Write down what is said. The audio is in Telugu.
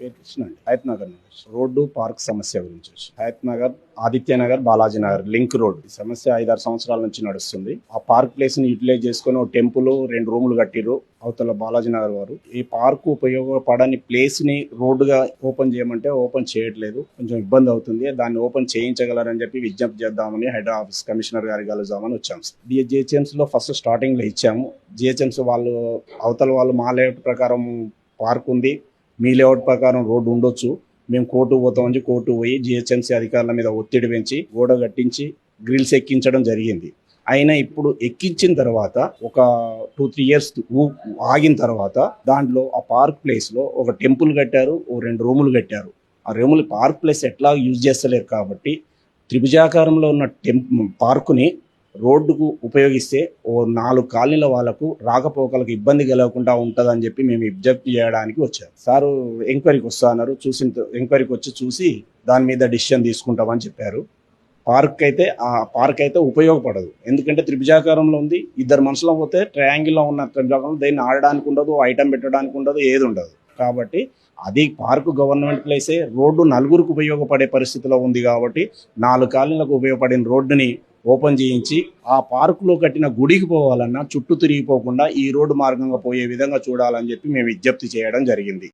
పేరు కృష్ణ అండి హయత్ నగర్ నుంచి రోడ్డు పార్క్ సమస్య గురించి వచ్చి హయత్ నగర్ ఆదిత్య నగర్ బాలాజీ నగర్ లింక్ రోడ్. ఈ సమస్య ఐదారు సంవత్సరాల నుంచి నడుస్తుంది. ఆ పార్క్ ప్లేస్ని యూటిలైజ్ చేసుకుని ఒక టెంపుల్ రెండు రూములు కట్టిర్రు అవతల బాలాజీ నగర్ వారు. ఈ పార్క్ ఉపయోగపడని ప్లేస్ని రోడ్డుగా ఓపెన్ చేయమంటే ఓపెన్ చేయట్లేదు. కొంచెం ఇబ్బంది అవుతుంది. దాన్ని ఓపెన్ చేయించగలరని చెప్పి విజ్ఞప్తి చేద్దామని హెడ్ ఆఫీస్ కమిషనర్ గారికి కలుద్దామని వచ్చాము జిహెచ్ఎంసీ లో ఫస్ట్ స్టార్టింగ్లో ఇచ్చాము. జిహెచ్ఎంసీ వాళ్ళు అవతల వాళ్ళు మా లేఅవుట్ ప్రకారం పార్క్ ఉంది. మీ లేఅవుట్ ప్రకారం రోడ్డు ఉండొచ్చు. మేము కోర్టు పోతామని చెప్పి కోర్టు పోయి జిహెచ్ఎంసీ అధికారుల మీద ఒత్తిడి పెంచి గోడ కట్టించి గ్రిల్స్ ఎక్కించడం జరిగింది. అయినా ఇప్పుడు ఎక్కించిన తర్వాత ఒక టూ త్రీ ఇయర్స్ ఆగిన తర్వాత దాంట్లో ఆ పార్క్ ప్లేస్లో ఒక టెంపుల్ కట్టారు ఓ రెండు రూములు కట్టారు. ఆ రూములు పార్క్ ప్లేస్ ఎట్లా యూజ్ చేస్తలేరు కాబట్టి త్రిభుజాకారంలో ఉన్న టెంప్ పార్కుని రోడ్డుకు ఉపయోగిస్తే ఓ నాలుగు కాలనీల వాళ్ళకు రాకపోకలకు ఇబ్బంది కలగకుండా ఉంటుందని చెప్పి మేము అబ్జెక్ట్ చేయడానికి వచ్చాము సారు ఎంక్వైరీకి వస్తా అన్నారు. చూసిన ఎంక్వైరీకి వచ్చి చూసి దాని మీద డిసిషన్ తీసుకుంటామని చెప్పారు. పార్క్ అయితే ఆ పార్క్ అయితే ఉపయోగపడదు. ఎందుకంటే త్రిభుజాకారంలో ఉంది. ఇద్దరు మనుషులు పోతే ట్రయాంగిల్లో ఉన్న త్రిభుజాకారం దేన్ని ఆడడానికి ఉండదు ఐటమ్ పెట్టడానికి ఉండదు ఏది ఉండదు. కాబట్టి అది పార్కు గవర్నమెంట్ ప్లేసే. రోడ్డు నలుగురికి ఉపయోగపడే పరిస్థితిలో ఉంది కాబట్టి నాలుగు కాలనీలకు ఉపయోగపడిన రోడ్డుని ఓపెన్ చేయించి ఆ పార్కులో కట్టిన గుడికి పోవాలన్నా చుట్టూ తిరిగిపోకుండా ఈ రోడ్డు మార్గంగా పోయే విధంగా చూడాలని చెప్పి మేము విజ్ఞప్తి చేయడం జరిగింది.